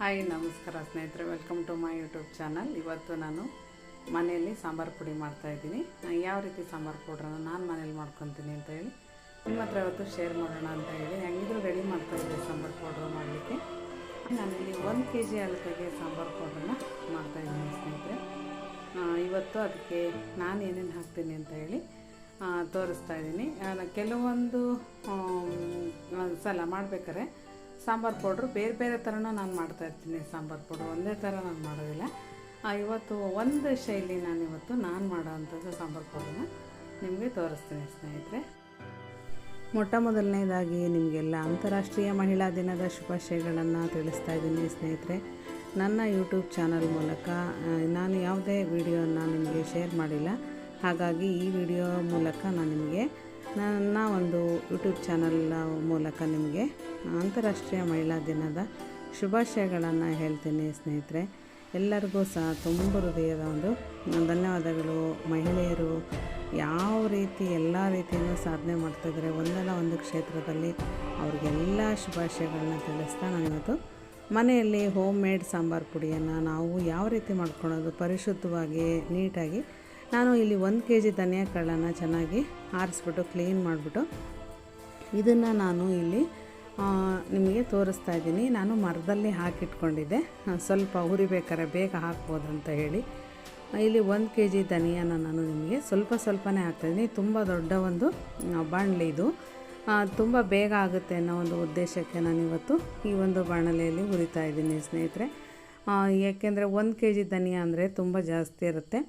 Hi, ನಮಸ್ಕಾರ ಸ್ನೇಹಿತರೆ. Welcome to my YouTube channel ಇವತ್ತು ನಾನು ಮನೆಯಲ್ಲಿ ಸಾಂಬಾರು ಪುಡಿ ಮಾಡ್ತಾಯಿದ್ದೀನಿ ಯಾವ ರೀತಿ ಸಾಂಬಾರು ಪೌಡ್ರನ್ನ ನಾನು ಮನೇಲಿ ಮಾಡ್ಕೊತೀನಿ ಅಂತ ಹೇಳಿ ನಿಮ್ಮ ಹತ್ರ ಇವತ್ತು ಶೇರ್ ಮಾಡೋಣ ಅಂತ ಹೇಳಿ. ಹೆಂಗಿದ್ರು ರೆಡಿ ಮಾಡ್ತಾಯಿದ್ದೆ ಸಾಂಬಾರು ಪೌಡ್ರ್ ಮಾಡಲಿಕ್ಕೆ. ನಾನಿಲ್ಲಿ ಒಂದು ಕೆ ಜಿ ಅಳತೆಗೆ ಸಾಂಬಾರು ಪೌಡ್ರನ್ನ ಮಾಡ್ತಾಯಿದ್ದೀನಿ ಸ್ನೇಹಿತರೆ. ಇವತ್ತು ಅದಕ್ಕೆ ನಾನು ಏನೇನು ಹಾಕ್ತೀನಿ ಅಂತ ಹೇಳಿ ತೋರಿಸ್ತಾ ಇದ್ದೀನಿ. ಕೆಲವೊಂದು ಸಲ ಮಾಡ್ಬೇಕಾದ್ರೆ ಸಾಂಬಾರು ಪೌಡ್ರು, ಬೇರೆ ಬೇರೆ ಥರನೂ ನಾನು ಮಾಡ್ತಾ ಇರ್ತೀನಿ ಸಾಂಬಾರು ಪೌಡ್ರು. ಒಂದೇ ಥರ ನಾನು ಮಾಡೋದಿಲ್ಲ. ಇವತ್ತು ಒಂದು ಶೈಲಿ ನಾನು ಇವತ್ತು ನಾನು ಮಾಡೋ ಅಂಥದ್ದು ಸಾಂಬಾರು ಪೌಡ್ರನ್ನ ನಿಮಗೆ ತೋರಿಸ್ತೀನಿ ಸ್ನೇಹಿತರೆ. ಮೊಟ್ಟ ಮೊದಲನೇದಾಗಿ ನಿಮಗೆಲ್ಲ ಅಂತಾರಾಷ್ಟ್ರೀಯ ಮಹಿಳಾ ದಿನದ ಶುಭಾಶಯಗಳನ್ನು ತಿಳಿಸ್ತಾ ಇದ್ದೀನಿ ಸ್ನೇಹಿತರೆ. ನನ್ನ ಯೂಟ್ಯೂಬ್ ಚಾನಲ್ ಮೂಲಕ ನಾನು ಯಾವುದೇ ವಿಡಿಯೋನ ನಿಮಗೆ ಶೇರ್ ಮಾಡಿಲ್ಲ. ಹಾಗಾಗಿ ಈ ವಿಡಿಯೋ ಮೂಲಕ ನಾನು ನಿಮಗೆ ನನ್ನ ಒಂದು ಯೂಟ್ಯೂಬ್ ಚಾನಲ್ ಮೂಲಕ ನಿಮಗೆ ಅಂತಾರಾಷ್ಟ್ರೀಯ ಮಹಿಳಾ ದಿನದ ಶುಭಾಶಯಗಳನ್ನು ಹೇಳ್ತೀನಿ ಸ್ನೇಹಿತರೆ. ಎಲ್ಲರಿಗೂ ಸಹ ತುಂಬ ಹೃದಯದ ಒಂದು ಧನ್ಯವಾದಗಳು. ಮಹಿಳೆಯರು ಯಾವ ರೀತಿ ಎಲ್ಲ ರೀತಿಯೂ ಸಾಧನೆ ಮಾಡ್ತಾಯಿದ್ದಾರೆ ಒಂದಲ್ಲ ಒಂದು ಕ್ಷೇತ್ರದಲ್ಲಿ ಅವ್ರಿಗೆಲ್ಲ ಶುಭಾಶಯಗಳನ್ನ ತಿಳಿಸ್ತಾ ನಾನಿವತ್ತು ಮನೆಯಲ್ಲಿ ಹೋಮ್ ಮೇಡ್ ಸಾಂಬಾರು ಪುಡಿಯನ್ನು ನಾವು ಯಾವ ರೀತಿ ಮಾಡ್ಕೊಳೋದು ಪರಿಶುದ್ಧವಾಗಿ, ನೀಟಾಗಿ ನಾನು ಇಲ್ಲಿ ಒಂದು ಕೆ ಜಿ ಧನಿಯಾ ಕಾಳನ್ನು ಚೆನ್ನಾಗಿ ಆರಿಸ್ಬಿಟ್ಟು ಕ್ಲೀನ್ ಮಾಡಿಬಿಟ್ಟು, ಇದನ್ನು ನಾನು ಇಲ್ಲಿ ನಿಮಗೆ ತೋರಿಸ್ತಾ ಇದ್ದೀನಿ. ನಾನು ಮರದಲ್ಲಿ ಹಾಕಿಟ್ಕೊಂಡಿದ್ದೆ. ಸ್ವಲ್ಪ ಉರಿಬೇಕಾದ್ರೆ ಬೇಗ ಹಾಕ್ಬೋದು ಅಂತ ಹೇಳಿ ಇಲ್ಲಿ ಒಂದು ಕೆ ಜಿ ಧನಿಯಾನ ನಾನು ನಿಮಗೆ ಸ್ವಲ್ಪ ಸ್ವಲ್ಪನೇ ಹಾಕ್ತಾಯಿದ್ದೀನಿ. ತುಂಬ ದೊಡ್ಡ ಒಂದು ಬಾಣಲೆ ಇದು. ತುಂಬ ಬೇಗ ಆಗುತ್ತೆ ಅನ್ನೋ ಒಂದು ಉದ್ದೇಶಕ್ಕೆ ನಾನು ಇವತ್ತು ಈ ಒಂದು ಬಾಣಲೆಯಲ್ಲಿ ಹುರಿತಾ ಇದ್ದೀನಿ ಸ್ನೇಹಿತರೆ. ಏಕೆಂದರೆ ಒಂದು ಕೆ ಜಿ ಧನಿಯಾ ಅಂದರೆ ತುಂಬ ಜಾಸ್ತಿ ಇರುತ್ತೆ.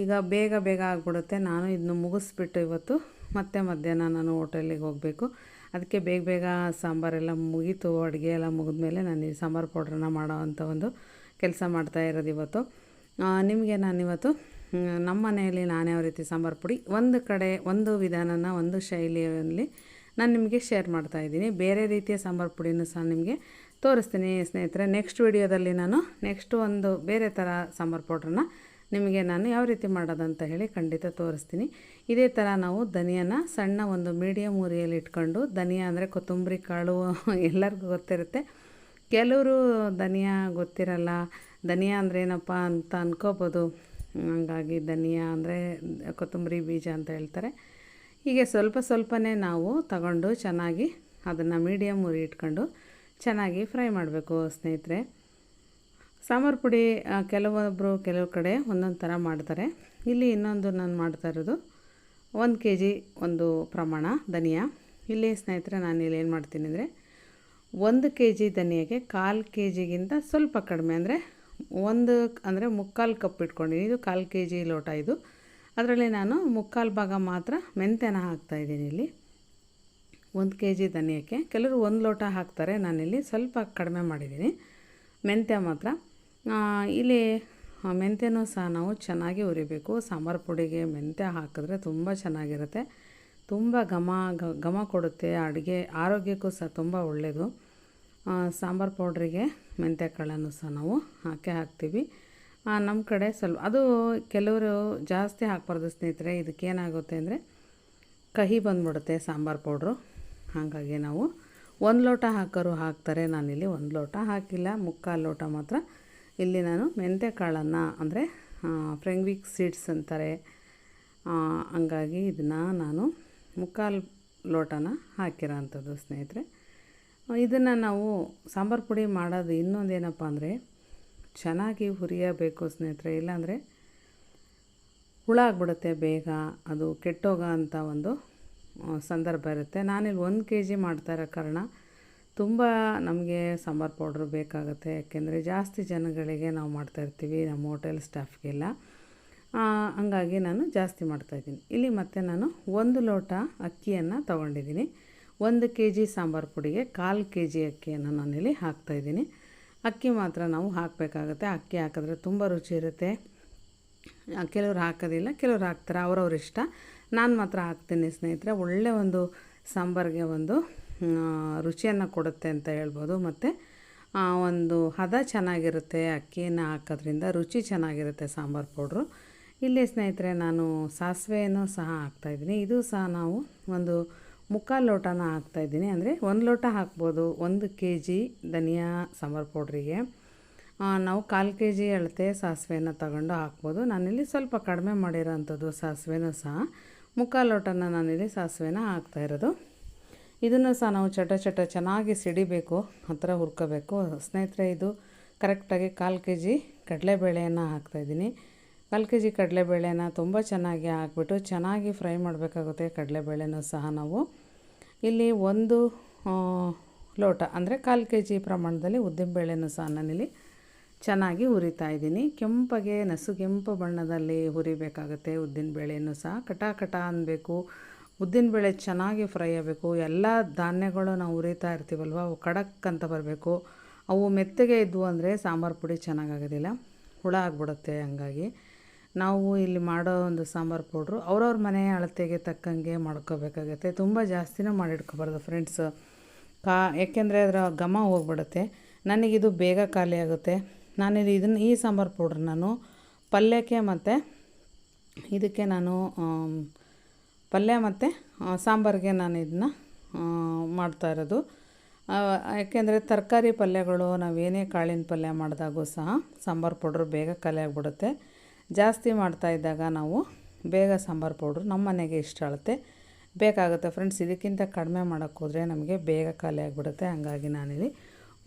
ಈಗ ಬೇಗ ಬೇಗ ಆಗಿಬಿಡುತ್ತೆ. ನಾನು ಇದನ್ನು ಮುಗಿಸ್ಬಿಟ್ಟು ಇವತ್ತು ಮತ್ತೆ ಮಧ್ಯಾಹ್ನ ನಾನು ಹೋಟೆಲಿಗೆ ಹೋಗಬೇಕು. ಅದಕ್ಕೆ ಬೇಗ ಬೇಗ ಸಾಂಬಾರೆಲ್ಲ ಮುಗೀತು. ಅಡುಗೆ ಎಲ್ಲ ಮುಗಿದ್ಮೇಲೆ ನಾನು ಈ ಸಾಂಬಾರು ಪೌಡ್ರನ್ನ ಮಾಡೋ ಅಂಥ ಒಂದು ಕೆಲಸ ಮಾಡ್ತಾ ಇರೋದು ಇವತ್ತು. ನಿಮಗೆ ನಾನಿವತ್ತು ನಮ್ಮ ಮನೆಯಲ್ಲಿ ನಾನು ಯಾವ ರೀತಿ ಸಾಂಬಾರು ಪುಡಿ ಒಂದು ಕಡೆ ಒಂದು ವಿಧಾನನ, ಒಂದು ಶೈಲಿಯಲ್ಲಿ ನಾನು ನಿಮಗೆ ಶೇರ್ ಮಾಡ್ತಾ ಇದ್ದೀನಿ. ಬೇರೆ ರೀತಿಯ ಸಾಂಬಾರು ಪುಡಿನೂ ಸಹ ನಿಮಗೆ ತೋರಿಸ್ತೀನಿ ಸ್ನೇಹಿತರೆ. ನೆಕ್ಸ್ಟ್ ವಿಡಿಯೋದಲ್ಲಿ ನಾನು ನೆಕ್ಸ್ಟ್ ಒಂದು ಬೇರೆ ಥರ ಸಾಂಬಾರು ಪೌಡ್ರನ್ನ ನಿಮಗೆ ನಾನು ಯಾವ ರೀತಿ ಮಾಡೋದಂತ ಹೇಳಿ ಖಂಡಿತ ತೋರಿಸ್ತೀನಿ. ಇದೇ ಥರ ನಾವು ಧನಿಯಾನ ಸಣ್ಣ ಒಂದು ಮೀಡಿಯಮ್ ಉರಿಯಲ್ಲಿ ಇಟ್ಕೊಂಡು, ಧನಿಯಾ ಅಂದರೆ ಕೊತ್ತಂಬರಿ ಕಾಳು ಎಲ್ಲರಿಗೂ ಗೊತ್ತಿರುತ್ತೆ. ಕೆಲವರು ಧನಿಯಾ ಗೊತ್ತಿರಲ್ಲ, ಧನಿಯಾ ಅಂದರೆ ಏನಪ್ಪ ಅಂತ ಅನ್ಕೋಬೋದು. ಹಂಗಾಗಿ ಧನಿಯಾ ಅಂದರೆ ಕೊತ್ತಂಬರಿ ಬೀಜ ಅಂತ ಹೇಳ್ತಾರೆ. ಹೀಗೆ ಸ್ವಲ್ಪ ಸ್ವಲ್ಪನೇ ನಾವು ತಗೊಂಡು ಚೆನ್ನಾಗಿ ಅದನ್ನು ಮೀಡಿಯಮ್ ಉರಿ ಇಟ್ಕೊಂಡು ಚೆನ್ನಾಗಿ ಫ್ರೈ ಮಾಡಬೇಕು ಸ್ನೇಹಿತರೆ. ಸಾಂಬಾರು ಪುಡಿ ಕೆಲವೊಬ್ಬರು ಕೆಲವು ಕಡೆ ಒಂದೊಂದು ಥರ ಮಾಡ್ತಾರೆ. ಇಲ್ಲಿ ಇನ್ನೊಂದು ನಾನು ಮಾಡ್ತಾ ಇರೋದು ಒಂದು ಕೆ ಜಿ ಒಂದು ಪ್ರಮಾಣ ಧನಿಯಾ. ಇಲ್ಲಿ ಸ್ನೇಹಿತರೆ, ನಾನು ಇಲ್ಲಿ ಏನು ಮಾಡ್ತೀನಿ ಅಂದರೆ ಒಂದು ಕೆ ಜಿ ಧನಿಯಾಗೆ ಕಾಲು ಕೆ ಜಿಗಿಂತ ಸ್ವಲ್ಪ ಕಡಿಮೆ ಅಂದರೆ ಒಂದು ಅಂದರೆ ಮುಕ್ಕಾಲು ಕಪ್ ಇಟ್ಕೊಂಡಿದ್ದೀನಿ ಇದು ಕಾಲು ಕೆ ಜಿ ಲೋಟ ಇದು. ಅದರಲ್ಲಿ ನಾನು ಮುಕ್ಕಾಲು ಭಾಗ ಮಾತ್ರ ಮೆಂತ್ಯನ ಹಾಕ್ತಾಯಿದ್ದೀನಿ ಇಲ್ಲಿ. ಒಂದು ಕೆ ಜಿ ಧನಿಯಕ್ಕೆ ಕೆಲವರು ಒಂದು ಲೋಟ ಹಾಕ್ತಾರೆ. ನಾನಿಲ್ಲಿ ಸ್ವಲ್ಪ ಕಡಿಮೆ ಮಾಡಿದ್ದೀನಿ. ಮೆಂತ್ಯ ಮಾತ್ರ. ಇಲ್ಲಿ ಮೆಂತ್ಯನೂ ಸಹ ನಾವು ಚೆನ್ನಾಗಿ ಹುರಿಬೇಕು. ಸಾಂಬಾರು ಪುಡಿಗೆ ಮೆಂತ್ಯ ಹಾಕಿದ್ರೆ ತುಂಬ ಚೆನ್ನಾಗಿರುತ್ತೆ. ತುಂಬ ಘಮ ಘಮ ಕೊಡುತ್ತೆ. ಅಡುಗೆ ಆರೋಗ್ಯಕ್ಕೂ ಸಹ ತುಂಬ ಒಳ್ಳೆಯದು ಸಾಂಬಾರು ಪೌಡ್ರಿಗೆ ಮೆಂತ್ಯ ಕಾಳನ್ನು ಸಹ ನಾವು ಹಾಕೇ ಹಾಕ್ತೀವಿ. ನಮ್ಮ ಕಡೆ ಸ್ವಲ್ಪ, ಅದು ಕೆಲವರು ಜಾಸ್ತಿ ಹಾಕ್ಬಾರ್ದು ಸ್ನೇಹಿತರೆ ಇದಕ್ಕೇನಾಗುತ್ತೆ ಅಂದರೆ ಕಹಿ ಬಂದ್ಬಿಡುತ್ತೆ ಸಾಂಬಾರು ಪೌಡ್ರು. ಹಾಗಾಗಿ ನಾವು ಒಂದು ಲೋಟ ಹಾಕೋರು ಹಾಕ್ತಾರೆ. ನಾನಿಲ್ಲಿ ಒಂದು ಲೋಟ ಹಾಕಿಲ್ಲ. ಮುಕ್ಕಾಲು ಲೋಟ ಮಾತ್ರ ಇಲ್ಲಿ ನಾನು ಮೆಂತ್ಯ ಕಾಳನ್ನು ಅಂದರೆ ಫ್ರೆಂಗ್ವಿಕ್ ಸೀಡ್ಸ್ ಅಂತಾರೆ. ಹಂಗಾಗಿ ಇದನ್ನು ನಾನು ಮುಕ್ಕಾಲು ಲೋಟನ ಹಾಕಿರೋ ಅಂಥದ್ದು ಸ್ನೇಹಿತರೆ. ಇದನ್ನು ನಾವು ಸಾಂಬಾರು ಪುಡಿ ಮಾಡೋದು ಇನ್ನೊಂದೇನಪ್ಪ ಅಂದರೆ, ಚೆನ್ನಾಗಿ ಹುರಿಯಬೇಕು ಸ್ನೇಹಿತರೆ. ಇಲ್ಲಾಂದರೆ ಹುಳ ಆಗ್ಬಿಡುತ್ತೆ ಬೇಗ, ಅದು ಕೆಟ್ಟೋಗೋ ಅಂಥ ಒಂದು ಸಂದರ್ಭ ಇರುತ್ತೆ. ನಾನಿಲ್ಲಿ ಒಂದು ಕೆ ಜಿ ಮಾಡ್ತಾ ಇರೋ ಕಾರಣ ತುಂಬ ನಮಗೆ ಸಾಂಬಾರು ಪೌಡ್ರ್ ಬೇಕಾಗುತ್ತೆ. ಯಾಕೆಂದರೆ ಜಾಸ್ತಿ ಜನಗಳಿಗೆ ನಾವು ಮಾಡ್ತಾಯಿರ್ತೀವಿ ನಮ್ಮ ಹೋಟೆಲ್ ಸ್ಟಾಫ್ಗೆಲ್ಲ ಹಂಗಾಗಿ ನಾನು ಜಾಸ್ತಿ ಮಾಡ್ತಾಯಿದ್ದೀನಿ ಇಲ್ಲಿ ಮತ್ತೆ ನಾನು ಒಂದು ಲೋಟ ಅಕ್ಕಿಯನ್ನು ತೊಗೊಂಡಿದ್ದೀನಿ. ಒಂದು ಕೆ ಜಿ ಸಾಂಬಾರು ಪುಡಿಗೆ ಕಾಲು ಕೆ ಜಿ ಅಕ್ಕಿಯನ್ನು ನಾನಿಲ್ಲಿ ಹಾಕ್ತಾಯಿದ್ದೀನಿ ಅಕ್ಕಿ ಮಾತ್ರ ನಾವು ಹಾಕಬೇಕಾಗತ್ತೆ. ಅಕ್ಕಿ ಹಾಕಿದ್ರೆ ತುಂಬ ರುಚಿ ಇರುತ್ತೆ. ಕೆಲವ್ರು ಹಾಕೋದಿಲ್ಲ, ಕೆಲವ್ರು ಹಾಕ್ತಾರೆ. ಅವ್ರವ್ರ ಇಷ್ಟ. ನಾನು ಮಾತ್ರ ಹಾಕ್ತೀನಿ ಸ್ನೇಹಿತರೆ. ಒಳ್ಳೆ ಒಂದು ಸಾಂಬಾರಿಗೆ ಒಂದು ರುಚಿಯನ್ನು ಕೊಡುತ್ತೆ ಅಂತ ಹೇಳ್ಬೋದು. ಮತ್ತು ಒಂದು ಹದ ಚೆನ್ನಾಗಿರುತ್ತೆ, ಅಕ್ಕಿಯನ್ನು ಹಾಕೋದ್ರಿಂದ ರುಚಿ ಚೆನ್ನಾಗಿರುತ್ತೆ ಸಾಂಬಾರು ಪೌಡ್ರು. ಇಲ್ಲಿ ಸ್ನೇಹಿತರೆ, ನಾನು ಸಾಸಿವೆಯನ್ನು ಸಹ ಹಾಕ್ತಾಯಿದ್ದೀನಿ ಇದು ಸಹ ನಾವು ಒಂದು ಮುಕ್ಕಾಲು ಲೋಟನ ಹಾಕ್ತಾಯಿದ್ದೀನಿ ಅಂದರೆ ಒಂದು ಲೋಟ ಹಾಕ್ಬೋದು. ಒಂದು ಕೆ ಜಿ ಧನಿಯಾ ಸಾಂಬಾರು ಪೌಡ್ರಿಗೆ. ನಾವು ಕಾಲು ಕೆ ಜಿ ಅಳತೆ ಸಾಸಿವೆನ ತಗೊಂಡು ಹಾಕ್ಬೋದು. ನಾನಿಲ್ಲಿ ಸ್ವಲ್ಪ ಕಡಿಮೆ ಮಾಡಿರೋಂಥದ್ದು ಸಾಸಿವೆನೂ ಸಹ ಮುಕ್ಕಾಲು ಲೋಟನ ನಾನಿಲ್ಲಿ ಸಾಸಿವೆನ ಹಾಕ್ತಾಯಿರೋದು ಇದನ್ನು ಸಹ ನಾವು ಚಟ ಚಟ ಚೆನ್ನಾಗಿ ಸಿಡಿಬೇಕು ಆ ಹುರ್ಕೋಬೇಕು. ಸ್ನೇಹಿತರೆ, ಇದು ಕರೆಕ್ಟಾಗಿ ಕಾಲು ಕೆ ಜಿ ಕಡಲೆಬೇಳೆಯನ್ನು ಹಾಕ್ತಾಯಿದ್ದೀನಿ ಕಾಲು ಕೆ ಜಿ ಕಡಲೆಬೇಳೆನ ತುಂಬ ಚೆನ್ನಾಗಿ ಹಾಕ್ಬಿಟ್ಟು ಚೆನ್ನಾಗಿ ಫ್ರೈ ಮಾಡಬೇಕಾಗುತ್ತೆ ಕಡಲೆಬೇಳೆನೂ ಸಹ ನಾವು. ಇಲ್ಲಿ ಒಂದು ಲೋಟ, ಅಂದರೆ ಕಾಲು ಕೆ ಜಿ ಪ್ರಮಾಣದಲ್ಲಿ ಉದ್ದಿನಬೇಳೆನೂ ಸಹ ನಾನಿಲ್ಲಿ ಚೆನ್ನಾಗಿ ಹುರಿತಾ ಇದ್ದೀನಿ. ಕೆಂಪಗೆ ನಸುಗೆಂಪು ಬಣ್ಣದಲ್ಲಿ ಹುರಿಬೇಕಾಗುತ್ತೆ ಉದ್ದಿನಬೇಳೆನೂ ಸಹ. ಕಟ ಕಟ ಅನ್ನಬೇಕು ಉದ್ದಿನಬೇಳೆ ಚೆನ್ನಾಗಿ ಫ್ರೈ ಆಗಬೇಕು. ಎಲ್ಲ ಧಾನ್ಯಗಳು ನಾವು ಹುರಿತಾ ಇರ್ತೀವಲ್ವ, ಅವು ಖಡಕ್ ಅಂತ ಬರಬೇಕು. ಅವು ಮೆತ್ತಗೆ ಇದ್ವು ಅಂದರೆ ಸಾಂಬಾರು ಪುಡಿ ಚೆನ್ನಾಗಾಗೋದಿಲ್ಲ. ಹುಳ ಆಗಿಬಿಡುತ್ತೆ ಹಂಗಾಗಿ. ನಾವು ಇಲ್ಲಿ ಮಾಡೋ ಒಂದು ಸಾಂಬಾರು ಪೌಡ್ರು ಅವ್ರವ್ರ ಮನೆ ಅಳತೆಗೆ ತಕ್ಕಂಗೆ ಮಾಡ್ಕೋಬೇಕಾಗತ್ತೆ. ತುಂಬ ಜಾಸ್ತಿನೂ ಮಾಡಿಟ್ಕೋಬಾರ್ದು ಫ್ರೆಂಡ್ಸ್ ಕಾ, ಯಾಕೆಂದರೆ ಅದರ ಘಮ ಹೋಗ್ಬಿಡುತ್ತೆ. ನನಗಿದು ಬೇಗ ಖಾಲಿ ಆಗುತ್ತೆ. ನಾನಿಲ್ಲಿ ಇದನ್ನು ಈ ಸಾಂಬಾರು ಪೌಡ್ರ್ ನಾನು ಪಲ್ಯಕ್ಕೆ ಮತ್ತು ಇದಕ್ಕೆ ನಾನು ಪಲ್ಯ ಮತ್ತು ಸಾಂಬಾರಿಗೆ ನಾನು ಇದನ್ನ ಮಾಡ್ತಾ ಇರೋದು. ಯಾಕೆಂದರೆ ತರಕಾರಿ ಪಲ್ಯಗಳು ನಾವೇನೇ ಕಾಳಿನ ಪಲ್ಯ ಮಾಡಿದಾಗೂ ಸಹ ಸಾಂಬಾರು ಪೌಡ್ರು ಬೇಗ ಖಾಲಿ ಆಗಿಬಿಡುತ್ತೆ. ಜಾಸ್ತಿ ಮಾಡ್ತಾ ಇದ್ದಾಗ ನಾವು ಬೇಗ ಸಾಂಬಾರು ಪೌಡ್ರ್ ನಮ್ಮ ಮನೆಗೆ ಇಷ್ಟ ಆಗುತ್ತೆ. ಬೇಕಾಗುತ್ತೆ ಫ್ರೆಂಡ್ಸ್, ಇದಕ್ಕಿಂತ ಕಡಿಮೆ ಮಾಡೋಕ್ಕೆ ಹೋದರೆ ನಮಗೆ ಬೇಗ ಖಾಲಿ ಆಗಿಬಿಡುತ್ತೆ. ಹಂಗಾಗಿ ನಾನಿಲ್ಲಿ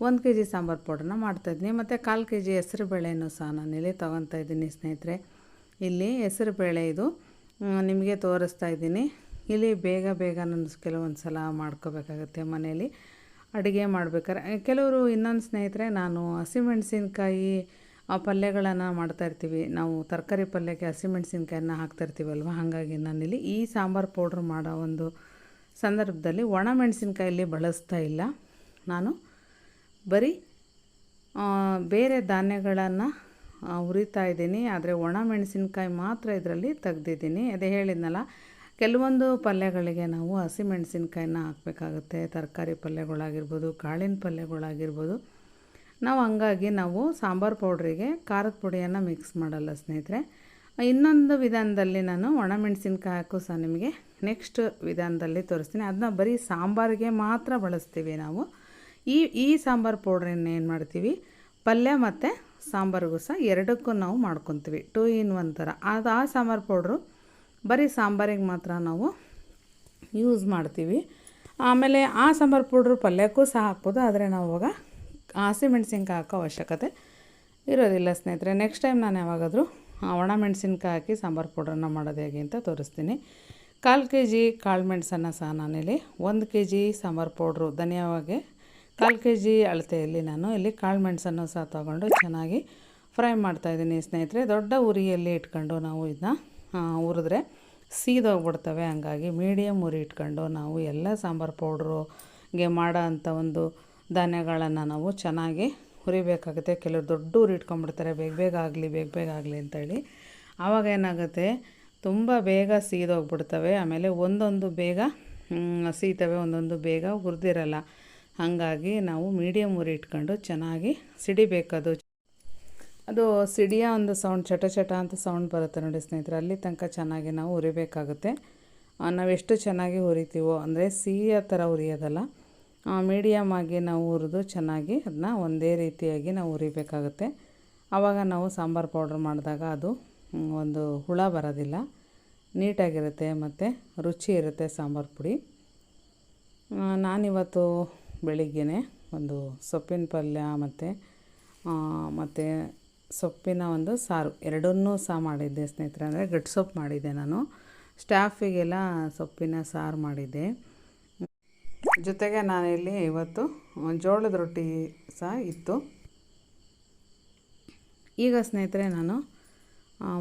ಒಂದು ಕೆ ಜಿ ಸಾಂಬಾರು ಪೌಡ್ರನ್ನ ಮಾಡ್ತಾಯಿದ್ದೀನಿ ಮತ್ತು ಕಾಲು ಕೆ ಜಿ ಹೆಸರು ಬೇಳೆನೂ ಸಹ ನಾನಿಲ್ಲಿ ತೊಗೊತಾ ಇದ್ದೀನಿ ಸ್ನೇಹಿತರೆ. ಇಲ್ಲಿ ಹೆಸರು ಬೇಳೆ ಇದು ನಿಮಗೆ ತೋರಿಸ್ತಾ ಇದ್ದೀನಿ. ಇಲ್ಲಿ ಬೇಗ ಬೇಗ ನಾನು ಕೆಲವೊಂದು ಸಲ ಮಾಡ್ಕೋಬೇಕಾಗತ್ತೆ ಮನೇಲಿ ಅಡುಗೆ ಮಾಡ್ಬೇಕಾದ್ರೆ ಕೆಲವರು ಇನ್ನೊಂದು ಸ್ನೇಹಿತರೆ, ನಾನು ಹಸಿಮೆಣ್ಸಿನ್ಕಾಯಿ ಆ, ಪಲ್ಯಗಳನ್ನು ಮಾಡ್ತಾಯಿರ್ತೀವಿ ನಾವು ತರಕಾರಿ ಪಲ್ಯಕ್ಕೆ ಹಸಿಮೆಣ್ಸಿನ್ಕಾಯನ್ನ ಹಾಕ್ತಾಯಿರ್ತೀವಲ್ವ ಹಾಗಾಗಿ ನಾನಿಲ್ಲಿ ಈ ಸಾಂಬಾರು ಪೌಡ್ರ್ ಮಾಡೋ ಒಂದು ಸಂದರ್ಭದಲ್ಲಿ ಒಣ ಮೆಣಸಿನ್ಕಾಯಲ್ಲಿ ಬಳಸ್ತಾ ಇಲ್ಲ. ನಾನು ಬರೀ ಬೇರೆ ಧಾನ್ಯಗಳನ್ನು ಹುರಿತಾ ಇದ್ದೀನಿ. ಆದರೆ ಒಣ ಮೆಣಸಿನ್ಕಾಯಿ ಮಾತ್ರ ಇದರಲ್ಲಿ ತೆಗ್ದಿದ್ದೀನಿ. ಅದೇ ಹೇಳಿದ್ನಲ್ಲ, ಕೆಲವೊಂದು ಪಲ್ಯಗಳಿಗೆ ನಾವು ಹಸಿಮೆಣಸಿನ್ಕಾಯಿನ ಹಾಕಬೇಕಾಗುತ್ತೆ. ತರಕಾರಿ ಪಲ್ಯಗಳಾಗಿರ್ಬೋದು, ಕಾಳಿನ ಪಲ್ಯಗಳಾಗಿರ್ಬೋದು. ನಾವು ಹಂಗಾಗಿ ನಾವು ಸಾಂಬಾರು ಪೌಡ್ರಿಗೆ ಖಾರದ ಪುಡಿಯನ್ನು ಮಿಕ್ಸ್ ಮಾಡಲ್ಲ ಸ್ನೇಹಿತರೆ. ಇನ್ನೊಂದು ವಿಧಾನದಲ್ಲಿ ನಾನು ಒಣಮೆಣಸಿನ್ಕಾಯಿ ಹಾಕು ಸಹ ನಿಮಗೆ ನೆಕ್ಸ್ಟ್ ವಿಧಾನದಲ್ಲಿ ತೋರಿಸ್ತೀನಿ. ಅದನ್ನ ಬರೀ ಸಾಂಬಾರಿಗೆ ಮಾತ್ರ ಬಳಸ್ತೀವಿ ನಾವು. ಈ ಈ ಸಾಂಬಾರು ಪೌಡ್ರನ್ನ ಏನು ಮಾಡ್ತೀವಿ? ಪಲ್ಯ ಮತ್ತು ಸಾಂಬಾರಿಗೂ ಸಹ ಎರಡಕ್ಕೂ ನಾವು ಮಾಡ್ಕೊತೀವಿ. ಟೂ ಇನ್ ಒನ್ ಥರ. ಅದು ಆ ಸಾಂಬಾರು ಪೌಡ್ರು ಬರೀ ಸಾಂಬಾರಿಗೆ ಮಾತ್ರ ನಾವು ಯೂಸ್ ಮಾಡ್ತೀವಿ. ಆಮೇಲೆ ಆ ಸಾಂಬಾರು ಪೌಡ್ರು ಪಲ್ಯಕ್ಕೂ ಸಹ ಹಾಕ್ಬೋದು. ಆದರೆ ನಾವು ಅವಾಗ ಹಸಿಮೆಣ್ಸಿನ್ಕಾಯಿ ಹಾಕೋ ಅವಶ್ಯಕತೆ ಇರೋದಿಲ್ಲ ಸ್ನೇಹಿತರೆ. ನೆಕ್ಸ್ಟ್ ಟೈಮ್ ನಾನು ಯಾವಾಗಾದರೂ ಒಣ ಮೆಣಸಿನ್ಕಾಯಿ ಹಾಕಿ ಸಾಂಬಾರು ಪೌಡ್ರನ್ನ ಮಾಡೋದು ಹೇಗೆ ಅಂತ ತೋರಿಸ್ತೀನಿ. ಕಾಲು ಕೆ ಜಿ ಕಾಳು ಮೆಣಸನ್ನು ಸಹ ನಾನಿಲ್ಲಿ ಒಂದು ಕೆ ಜಿ ಸಾಂಬಾರು ಪೌಡ್ರು ಧನಿಯಾವಾಗೆ ಕಾಲು ಕೆ ಜಿ ಅಳತೆಯಲ್ಲಿ ನಾನು ಇಲ್ಲಿ ಕಾಳು ಮೆಣಸನ್ನು ಸಹ ತೊಗೊಂಡು ಚೆನ್ನಾಗಿ ಫ್ರೈ ಮಾಡ್ತಾಯಿದ್ದೀನಿ ಸ್ನೇಹಿತರೆ. ದೊಡ್ಡ ಉರಿಯಲ್ಲಿ ಇಟ್ಕೊಂಡು ನಾವು ಇದನ್ನ ಹುರಿದ್ರೆ ಸೀದೋಗ್ಬಿಡ್ತವೆ. ಹಂಗಾಗಿ ಮೀಡಿಯಮ್ ಉರಿ ಇಟ್ಕೊಂಡು ನಾವು ಎಲ್ಲ ಸಾಂಬಾರು ಪೌಡ್ರಿಗೆ ಮಾಡೋ ಅಂಥ ಒಂದು ಧಾನ್ಯಗಳನ್ನು ನಾವು ಚೆನ್ನಾಗಿ ಹುರಿಬೇಕಾಗುತ್ತೆ. ಕೆಲವರು ದೊಡ್ಡ ಉರಿ ಇಟ್ಕೊಂಡ್ಬಿಡ್ತಾರೆ. ಬೇಗ ಬೇಗ ಆಗಲಿ, ಬೇಗ ಬೇಗ ಆಗಲಿ ಅಂತೇಳಿ ಆವಾಗ ಏನಾಗುತ್ತೆ, ತುಂಬ ಬೇಗ ಸೀದೋಗ್ಬಿಡ್ತವೆ. ಆಮೇಲೆ ಒಂದೊಂದು ಬೇಗ ಸೀತವೆ, ಒಂದೊಂದು ಬೇಗ ಹುರಿದಿರಲ್ಲ. ಹಾಗಾಗಿ ನಾವು ಮೀಡಿಯಮ್ ಉರಿ ಇಟ್ಕೊಂಡು ಚೆನ್ನಾಗಿ ಸಿಡಿಬೇಕದು ಅದು ಸಿಡಿಯ ಒಂದು ಸೌಂಡ್ ಚಟ ಚಟ ಅಂತ ಸೌಂಡ್ ಬರುತ್ತೆ ನೋಡಿ ಸ್ನೇಹಿತರೆ. ಅಲ್ಲಿ ತನಕ ಚೆನ್ನಾಗಿ ನಾವು ಉರಿಬೇಕಾಗುತ್ತೆ. ನಾವು ಎಷ್ಟು ಚೆನ್ನಾಗಿ ಹುರಿತೀವೋ ಅಂದರೆ ಸಿಹಿಯ ಥರ ಹುರಿಯೋದಲ್ಲ ಮೀಡಿಯಮ್ ಆಗಿ ನಾವು ಹುರಿದು ಚೆನ್ನಾಗಿ ಅದನ್ನ ಒಂದೇ ರೀತಿಯಾಗಿ ನಾವು ಹುರಿಬೇಕಾಗುತ್ತೆ ಆವಾಗ ನಾವು ಸಾಂಬಾರು ಪೌಡ್ರ್ ಮಾಡಿದಾಗ ಅದು ಒಂದು ಹುಳ ಬರೋದಿಲ್ಲ. ನೀಟಾಗಿರುತ್ತೆ ಮತ್ತು ರುಚಿ ಇರುತ್ತೆ ಸಾಂಬಾರು ಪುಡಿ. ನಾನಿವತ್ತು ಬೆಳಿಗ್ಗೆನೇ ಒಂದು ಸೊಪ್ಪಿನ ಪಲ್ಯ ಮತ್ತು ಮತ್ತು ಸೊಪ್ಪಿನ ಒಂದು ಸಾರು. ಎರಡನ್ನೂ ಸಹ ಮಾಡಿದ್ದೆ ಸ್ನೇಹಿತರೆ. ಅಂದರೆ ಗಟ್ಟು ಸೊಪ್ಪು ಮಾಡಿದ್ದೆ ನಾನು. ಸ್ಟಾಫಿಗೆಲ್ಲ ಸೊಪ್ಪಿನ ಸಾರು ಮಾಡಿದ್ದೆ. ಜೊತೆಗೆ ನಾನಿಲ್ಲಿ ಇವತ್ತು ಜೋಳದ ರೊಟ್ಟಿ ಸಹ ಇತ್ತು. ಈಗ ಸ್ನೇಹಿತರೆ ನಾನು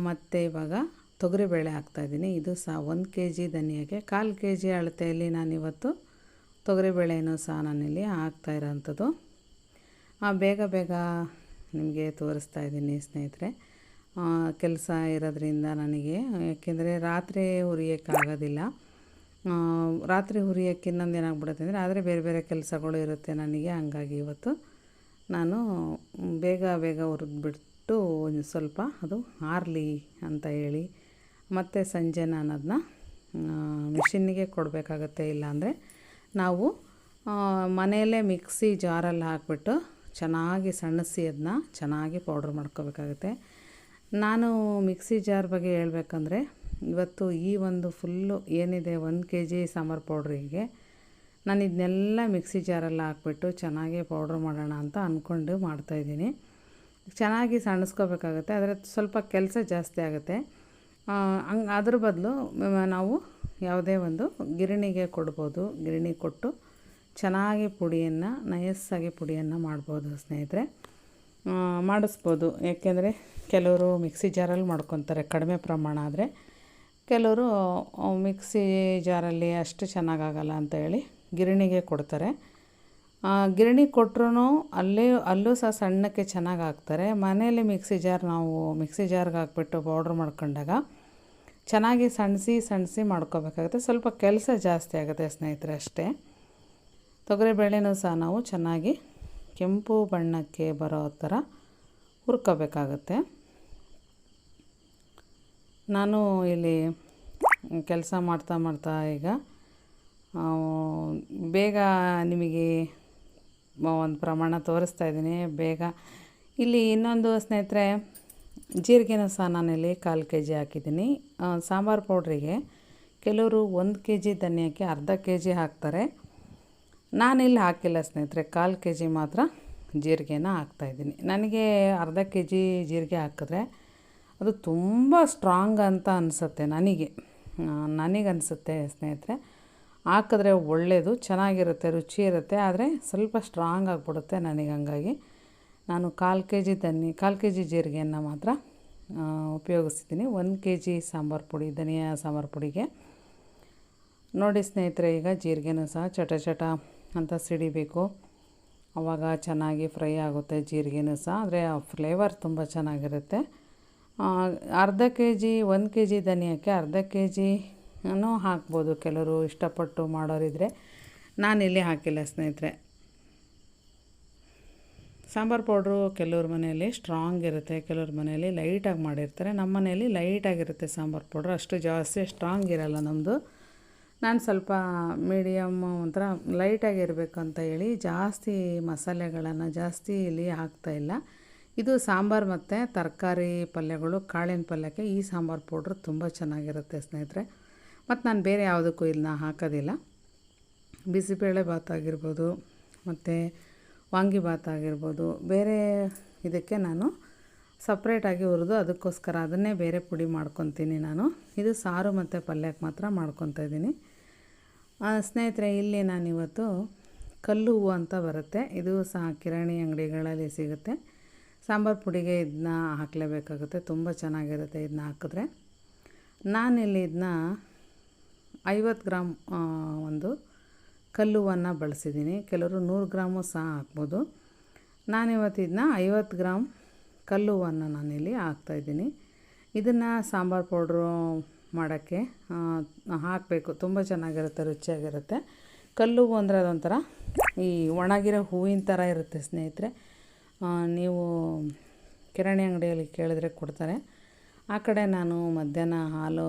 ಮತ್ತೆ ಇವಾಗ ತೊಗರಿಬೇಳೆ ಹಾಕ್ತಾಯಿದ್ದೀನಿ ಇದು ಸಹ ಒಂದು ಕೆ ಜಿ ಧನಿಯಾಗೆ. ಕಾಲು ಕೆ ಜಿ ಅಳತೆಯಲ್ಲಿ ನಾನಿವತ್ತು ತೊಗರಿಬೇಳೆನೂ ಸಹ ನಾನಿಲ್ಲಿ ಹಾಕ್ತಾ ಇರೋವಂಥದ್ದು ಬೇಗ ಬೇಗ ನಿಮಗೆ ತೋರಿಸ್ತಾ ಇದ್ದೀನಿ ಸ್ನೇಹಿತರೆ. ಕೆಲಸ ಇರೋದ್ರಿಂದ ನನಗೆ, ಯಾಕೆಂದರೆ ರಾತ್ರಿ ಹುರಿಯೋಕ್ಕಾಗೋದಿಲ್ಲ. ರಾತ್ರಿ ಹುರಿಯೋಕ್ಕೆ ಇನ್ನೊಂದು ಏನಾಗ್ಬಿಡುತ್ತೆ ಅಂದರೆ ಆದರೆ ಬೇರೆ ಬೇರೆ ಕೆಲಸಗಳು ಇರುತ್ತೆ ನನಗೆ, ಹಂಗಾಗಿ ಇವತ್ತು ನಾನು ಬೇಗ ಬೇಗ ಹುರಿದ್ಬಿಟ್ಟು ಒಂದು ಸ್ವಲ್ಪ ಅದು ಹಾರಲಿ ಅಂತ ಹೇಳಿ ಮತ್ತು ಸಂಜೆ ನಾನು ಅದನ್ನ ಮಿಷಿನ್ನಿಗೆ ಕೊಡಬೇಕಾಗತ್ತೆ, ಇಲ್ಲಾಂದರೆ ನಾವು ಮನೆಯಲ್ಲೇ ಮಿಕ್ಸಿ ಜಾರಲ್ಲಿ ಹಾಕ್ಬಿಟ್ಟು ಚೆನ್ನಾಗಿ ಸಣ್ಣಸಿ ಅದನ್ನ ಚೆನ್ನಾಗಿ ಪೌಡ್ರ್ ಮಾಡ್ಕೋಬೇಕಾಗುತ್ತೆ. ನಾನು ಮಿಕ್ಸಿ ಜಾರ್ ಬಗ್ಗೆ ಹೇಳಬೇಕಂದ್ರೆ, ಇವತ್ತು ಈ ಒಂದು ಫುಲ್ಲು ಏನಿದೆ ಒಂದು ಕೆ ಜಿ ಸಾಂಬಾರು ಪೌಡ್ರಿಗೆ ನಾನು ಇದನ್ನೆಲ್ಲ ಮಿಕ್ಸಿ ಜಾರಲ್ಲಿ ಹಾಕ್ಬಿಟ್ಟು ಚೆನ್ನಾಗಿ ಪೌಡ್ರ್ ಮಾಡೋಣ ಅಂತ ಅಂದ್ಕೊಂಡು ಮಾಡ್ತಾಯಿದ್ದೀನಿ ಚೆನ್ನಾಗಿ ಸಣ್ಣಸ್ಕೋಬೇಕಾಗುತ್ತೆ ಆದರೆ ಸ್ವಲ್ಪ ಕೆಲಸ ಜಾಸ್ತಿ ಆಗುತ್ತೆ. ಹಂಗೆ ಅದ್ರ ಬದಲು ನಾವು ಯಾವುದೇ ಒಂದು ಗಿರಣಿಗೆ ಕೊಡ್ಬೋದು. ಗಿರಣಿ ಕೊಟ್ಟು ಚೆನ್ನಾಗಿ ಪುಡಿಯನ್ನು ನಯಸ್ಸಾಗಿ ಪುಡಿಯನ್ನು ಮಾಡ್ಬೋದು ಸ್ನೇಹಿತರೆ. ಮಾಡಿಸ್ಬೋದು. ಯಾಕೆಂದರೆ ಕೆಲವರು ಮಿಕ್ಸಿ ಜಾರಲ್ಲಿ ಮಾಡ್ಕೊತಾರೆ, ಕಡಿಮೆ ಪ್ರಮಾಣ ಆದರೆ. ಕೆಲವರು ಮಿಕ್ಸಿ ಜಾರಲ್ಲಿ ಅಷ್ಟು ಚೆನ್ನಾಗಾಗಲ್ಲ ಅಂತ ಹೇಳಿ ಗಿರಣಿಗೆ ಕೊಡ್ತಾರೆ. ಗಿರಣಿ ಕೊಟ್ಟರು ಅಲ್ಲೇ, ಅಲ್ಲೂ ಸಹ ಸಣ್ಣಕ್ಕೆ ಚೆನ್ನಾಗಿ ಹಾಕ್ತಾರೆ ಮನೆಯಲ್ಲಿ ಮಿಕ್ಸಿ ಜಾರ್ ನಾವು, ಮಿಕ್ಸಿ ಜಾರ್ಗೆ ಹಾಕ್ಬಿಟ್ಟು ಪೌಡ್ರ್ ಮಾಡ್ಕೊಂಡಾಗ ಚೆನ್ನಾಗಿ ಸಣ್ಣಸಿ ಸಣ್ಣಸಿ ಮಾಡ್ಕೋಬೇಕಾಗುತ್ತೆ. ಸ್ವಲ್ಪ ಕೆಲಸ ಜಾಸ್ತಿ ಆಗುತ್ತೆ ಸ್ನೇಹಿತರೆ ಅಷ್ಟೇ. ತೊಗರಿಬೇಳೆನೂ ಸಹ ನಾವು ಚೆನ್ನಾಗಿ ಕೆಂಪು ಬಣ್ಣಕ್ಕೆ ಬರೋ ಥರ ಹುರ್ಕೋಬೇಕಾಗತ್ತೆ. ನಾನು ಇಲ್ಲಿ ಕೆಲಸ ಮಾಡ್ತಾ ಮಾಡ್ತಾ ಈಗ ಬೇಗ ನಿಮಗೆ ಒಂದು ಪ್ರಮಾಣ ತೋರಿಸ್ತಾ ಇದ್ದೀನಿ. ಬೇಗ. ಇಲ್ಲಿ ಇನ್ನೊಂದು ಸ್ನೇಹಿತರೆ, ಜೀರಿಗೆನೂ ಸಹ ನಾನಿಲ್ಲಿ ಕಾಲು ಕೆ ಜಿ ಹಾಕಿದ್ದೀನಿ. ಸಾಂಬಾರು ಪೌಡ್ರಿಗೆ ಕೆಲವರು ಒಂದು ಕೆ ಜಿ ಧನಿಯಾಕ್ಕೆ ಅರ್ಧ ಕೆ ಜಿ ಹಾಕ್ತಾರೆ. ನಾನಿಲ್ಲಿ ಹಾಕಿಲ್ಲ ಸ್ನೇಹಿತರೆ, ಕಾಲು ಕೆ ಜಿ ಮಾತ್ರ ಜೀರಿಗೆನ ಹಾಕ್ತಾಯಿದ್ದೀನಿ ನನಗೆ ಅರ್ಧ ಕೆ ಜಿ ಜೀರಿಗೆ ಹಾಕಿದ್ರೆ ಅದು ತುಂಬ ಸ್ಟ್ರಾಂಗ್ ಅಂತ ಅನಿಸುತ್ತೆ ನನಗೆ. ನನಗೆ ಅನಿಸುತ್ತೆ ಸ್ನೇಹಿತರೆ. ಹಾಕಿದ್ರೆ ಒಳ್ಳೆಯದು, ಚೆನ್ನಾಗಿರುತ್ತೆ, ರುಚಿ ಇರುತ್ತೆ, ಆದರೆ ಸ್ವಲ್ಪ ಸ್ಟ್ರಾಂಗ್ ಆಗಿಬಿಡುತ್ತೆ ನನಗೆ ಹಂಗಾಗಿ. ನಾನು ಕಾಲು ಕೆ ಜಿ ಧನಿ ಕಾಲು ಕೆ ಜಿ ಜೀರಿಗೆಯನ್ನು ಮಾತ್ರ ಆ, ಉಪಯೋಗಿಸ್ತೀನಿ ಒಂದು ಕೆ ಜಿ ಸಾಂಬಾರು ಪುಡಿ ಧನಿಯಾ ಸಾಂಬಾರು ಪುಡಿಗೆ. ನೋಡಿ ಸ್ನೇಹಿತರೆ ಈಗ ಜೀರಿಗೆನೂ ಸಹ ಚಟ ಚಟ ಅಂತ ಸಿಡಿಬೇಕು. ಆವಾಗ ಚೆನ್ನಾಗಿ ಫ್ರೈ ಆಗುತ್ತೆ ಜೀರಿಗೆನೂ ಸಹ ಆದರೆ ಆ ಫ್ಲೇವರ್ ತುಂಬ ಚೆನ್ನಾಗಿರುತ್ತೆ. ಅರ್ಧ ಕೆ ಜಿ ಒಂದು ಕೆ ಜಿ ಧನಿಯಕ್ಕೆ ಅರ್ಧ ಕೆ ಜಿನೂ ಹಾಕ್ಬೋದು. ಕೆಲವರು ಇಷ್ಟಪಟ್ಟು ಮಾಡೋರಿದ್ರೆ ನಾನಿಲ್ಲಿ ಹಾಕಿಲ್ಲ ಸ್ನೇಹಿತರೆ. ಸಾಂಬಾರು ಪೌಡ್ರು ಕೆಲವ್ರ ಮನೆಯಲ್ಲಿ ಸ್ಟ್ರಾಂಗ್ ಇರುತ್ತೆ, ಕೆಲವ್ರ ಮನೆಯಲ್ಲಿ ಲೈಟಾಗಿ ಮಾಡಿರ್ತಾರೆ. ನಮ್ಮ ಮನೆಯಲ್ಲಿ ಲೈಟಾಗಿರುತ್ತೆ ಸಾಂಬಾರು ಪೌಡ್ರು. ಅಷ್ಟು ಜಾಸ್ತಿ ಸ್ಟ್ರಾಂಗ್ ಇರಲ್ಲ ನಮ್ಮದು ನಾನು ಸ್ವಲ್ಪ ಮೀಡಿಯಮ್ ಒಂಥರ ಲೈಟಾಗಿರಬೇಕು ಅಂತ ಹೇಳಿ ಜಾಸ್ತಿ ಮಸಾಲೆಗಳನ್ನು ಜಾಸ್ತಿ ಇಲ್ಲಿ ಹಾಕ್ತಾಯಿಲ್ಲ ಇದು ಸಾಂಬಾರು ಮತ್ತು ತರಕಾರಿ ಪಲ್ಯಗಳು, ಕಾಳಿನ ಪಲ್ಯಕ್ಕೆ ಈ ಸಾಂಬಾರು ಪೌಡ್ರು ತುಂಬ ಚೆನ್ನಾಗಿರುತ್ತೆ ಸ್ನೇಹಿತರೆ. ಮತ್ತು ನಾನು ಬೇರೆ ಯಾವುದಕ್ಕೂ ಇದನ್ನ ಹಾಕೋದಿಲ್ಲ. ಬಿಸಿಬೇಳೆ ಭಾತ್ ಆಗಿರ್ಬೋದು, ಮತ್ತು ವಾಂಗಿಭಾತ್ ಆಗಿರ್ಬೋದು, ಬೇರೆ ಇದಕ್ಕೆ ನಾನು ಸಪ್ರೇಟಾಗಿ ಹುರಿದು ಅದಕ್ಕೋಸ್ಕರ ಅದನ್ನೇ ಬೇರೆ ಪುಡಿ ಮಾಡ್ಕೊತೀನಿ ನಾನು. ಇದು ಸಾರು ಮತ್ತು ಪಲ್ಯಕ್ಕೆ ಮಾತ್ರ ಮಾಡ್ಕೊತಾ ಇದ್ದೀನಿ. ಸ್ನೇಹಿತರೆ, ಇಲ್ಲಿ ನಾನಿವತ್ತು ಕಲ್ಲು ಹೂವು ಅಂತ ಬರುತ್ತೆ. ಇದು ಸಹ ಕಿರಾಣಿ ಅಂಗಡಿಗಳಲ್ಲಿ ಸಿಗುತ್ತೆ. ಸಾಂಬಾರು ಪುಡಿಗೆ ಇದನ್ನ ಹಾಕಲೇಬೇಕಾಗುತ್ತೆ. ತುಂಬ ಚೆನ್ನಾಗಿರುತ್ತೆ ಇದನ್ನ ಹಾಕಿದ್ರೆ. ನಾನಿಲ್ಲಿ ಇದನ್ನ ಐವತ್ತು ಗ್ರಾಮ್ ಒಂದು ಕಲ್ಲುವನ್ನು ಬಳಸಿದ್ದೀನಿ. ಕೆಲವರು ನೂರು ಗ್ರಾಮು ಸಹ ಹಾಕ್ಬೋದು. ನಾನಿವತ್ತು ಇದನ್ನ ಐವತ್ತು ಗ್ರಾಮ್ ಕಲ್ಲುವನ್ನು ನಾನಿಲ್ಲಿ ಹಾಕ್ತಾಯಿದ್ದೀನಿ ಇದನ್ನು ಸಾಂಬಾರು ಪೌಡ್ರು ಮಾಡೋಕ್ಕೆ ಹಾಕಬೇಕು. ತುಂಬ ಚೆನ್ನಾಗಿರುತ್ತೆ, ರುಚಿಯಾಗಿರುತ್ತೆ. ಕಲ್ಲು ಅಂದರೆ ಅದೊಂಥರ ಈ ಒಣಗಿರೋ ಹೂವಿನ ಥರ ಇರುತ್ತೆ ಸ್ನೇಹಿತರೆ. ನೀವು ಕಿರಾಣಿ ಅಂಗಡಿಯಲ್ಲಿ ಕೇಳಿದ್ರೆ ಕೊಡ್ತಾರೆ. ಆ ಕಡೆ ನಾನು ಮಧ್ಯಾಹ್ನ ಹಾಲು,